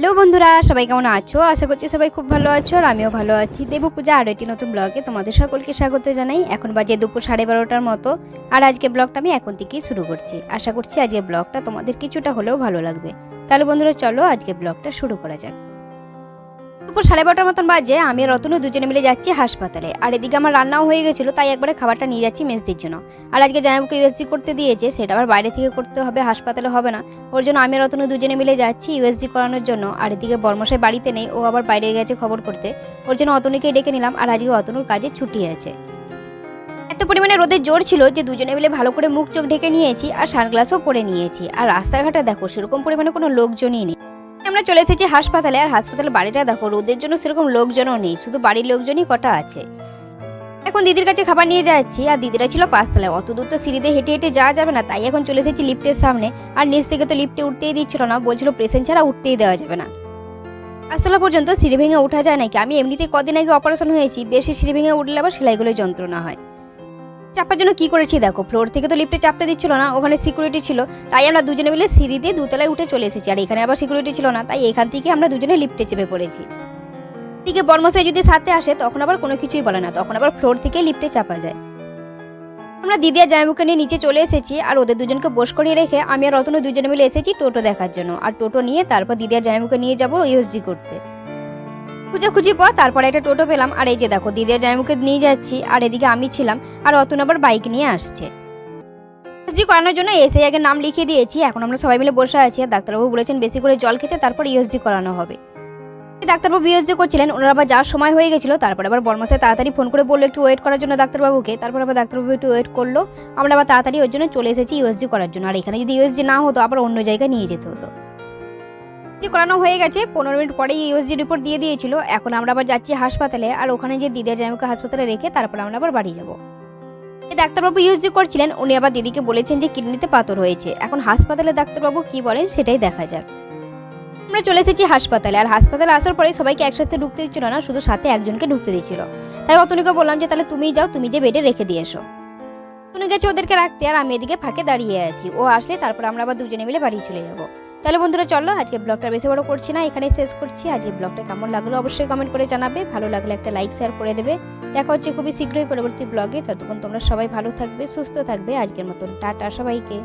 Hello বন্ধুরা, সবাই কেমন আছো? আশা করছি সবাই খুব ভালো আছো আর আমিও ভালো আছি। দেব পূজা আরও একটি নতুন ব্লগে তোমাদের সকলকে স্বাগত জানাই। এখন বাজে দুপুর সাড়ে বারোটার মতো আর আজকে ব্লগটা আমি এখন থেকেই শুরু করছি। আশা করছি আজকে ব্লগটা তোমাদের কিছুটা হলেও ভালো লাগবে। তাহলে বন্ধুরা চলো আজকে ব্লগটা শুরু করা যাক। দুপুর সাড়ে বারোটার মতন বাজে, আমি আর রতনু দুজনে মিলে যাচ্ছি হাসপাতালে। আর এদিকে আমার রান্নাও হয়ে গেছিল, তাই একবারে খাবারটা নিয়ে যাচ্ছি মেসদের জন্য। আর আজকে জামাইবাবুকে ইউএসজি করতে দিয়েছে, সেটা আবার বাইরে থেকে করতে হবে, হাসপাতালে হবে না। ওর জন্য আমি আর রতনু দুজনে মিলে যাচ্ছি ইউএসজি করানোর জন্য। আর এদিকে বর্মশাই বাড়িতে নেই, ও আবার বাইরে গেছে খবর করতে। ওর জন্য অতনুকেই ডেকে নিলাম, আর আজকে অতনুর কাজে ছুটি আছে। এত পরিমাণে রোদের জোর ছিল যে দুজনে মিলে ভালো করে মুখ চোখ ঢেকে নিয়েছি, আর সানগ্লাসও পরে নিয়েছি। আর রাস্তাঘাটে দেখো, সেরকম পরিমাণে কোনো লোকজনই নেই। আমরা চলে এসেছি হাসপাতালে, আর হাসপাতালের বাড়িটা দেখো, রোদের জন্য সেরকম লোকজনও নেই, শুধু বাড়ির লোকজনই কটা আছে। এখন দিদির কাছে খাবার নিয়ে যাচ্ছি, আর দিদিরা ছিল পাঁচতলায়, অত দূর তো সিঁড়িতে হেঁটে হেঁটে যাওয়া যাবে না, তাই এখন চলে এসেছি লিফটের সামনে, আর নিচ থেকে তো লিফটে উঠতেই দিচ্ছিল না, বলছিল প্রেসেন্ট ছাড়া উঠতেই দেওয়া যাবে না। পাঁচতলা পর্যন্ত সিঁড়ি ভেঙে ওঠা যায় নাকি? আমি এমনিতে কদিন আগে অপারেশন হয়েছি, বেশি সিঁড়ি ভেঙে উঠলে আবার সেলাইগুলো যন্ত্রণা হয়। চাপার জন্য কি করেছি দেখো? ফ্লোর থেকে তো লিফটে চাপতে দিচ্ছিল না, ওখানে সিকিউরিটি ছিল। তাই আমরা দুজনে মিলে সিঁড়ি দিয়ে দুতলায় উঠে চলে এসেছি। আর এখানে আবার সিকিউরিটি ছিল না, তাই এখান থেকে আমরা দুজনে লিফটে চেপে পড়েছি। দিকে বর্মশাই যদি সাথে আসে, তখন আবার কোনো কিছুই বলে না, তখন আবার ফ্লোর থেকে লিফটে চাপা যায়। আমরা দিদি আর জামাইবুকে নিয়ে নিচে চলে এসেছি, আর ওদের দুজনকে বস করিয়ে রেখে আমি আর রতন দুজনে মিলে এসেছি টোটো দেখার জন্য। আর টোটো নিয়ে তারপর দিদি আর জামাইবুকে নিয়ে যাব ইউএসজি করতে। খুঁজে পর তারপরে একটা টোটো পেলাম। আর এই যে দেখো, দিদি জামাইবুকে নিয়ে যাচ্ছি, আর এদিকে আমি ছিলাম, আর অতন আবার বাইক নিয়ে আসছে। ইউএসজি করানোর জন্য এসে আগে নাম লিখিয়ে দিয়েছি। এখন আমরা সবাই মিলে বসে আছি, আর ডাক্তারবাবু বলেছেন বেশি করে জল খেতে তারপর ইউএসজি করানো হবে। ডাক্তারবাবু ইউএসজি করছিলেন, ওনার আবার যাওয়ার সময় হয়ে গেছিল, তারপর আবার বর্মাসে তাড়াতাড়ি ফোন করে বলল, একটু ওয়েট করার জন্য ডাক্তারবাবুকে। তারপর আবার ডাক্তারবাবু একটু ওয়েট করল। আমরা আবার তাড়াতাড়ি ওর জন্য চলে এসেছি ইউএসজি করার জন্য। আর এখানে যদি ইউএসজি না হতো, আবার অন্য জায়গায় নিয়ে যেতে হতো। যে করানো হয়ে গেছে। পনেরো মিনিট পরেই ইউএসজি রিপোর্ট দিয়ে দিয়েছিল। এখন আমরা আবার যাচ্ছি হাসপাতালে। আর ওখানে যে দিদির জামাইকে হাসপাতালে রেখে তারপর আমরা আবার বাড়ি যাব। ডাক্তারবাবু ইউএসজি করছিলেন। উনি আবার দিদিকে বলেছেন যে কিডনিতে পাথর হয়েছে। এখন হাসপাতালে ডাক্তারবাবু কি বলেন সেটাই দেখা যাক। আমরা চলে এসেছি হাসপাতালে। আর হাসপাতালে আসার পরে সবাইকে একসাথে ঢুকতে দিচ্ছিল না, শুধু সাথে একজনকে ঢুকতে দিচ্ছিল তাই অতনুকে বললাম যে, তাহলে তুমিই যাও, তুমি যে বেডে রেখে দিয়ে এসো। তুমি গেছে ওদেরকে রাখতে। আর আমি এদিকে ফাঁকে দাঁড়িয়ে আছি। ও আসলে তারপর আমরা আবার দুজনে মিলে বাড়ি চলে যাব। তাহলে বন্ধুরা চলো, আজকে ব্লগটা বেশি বড় করছি না এখানে শেষ করছি। আজকে ব্লগটা কেমন লাগল অবশ্যই কমেন্ট করে জানাবে। ভালো লাগলে একটা লাইক শেয়ার করে দেবে। দেখা হচ্ছে খুবই শীঘ্রই পরবর্তী ব্লগে ততক্ষণ তোমরা সবাই ভালো থাকবে, সুস্থ থাকবে। আজকের মতন, টাটা সবাইকে।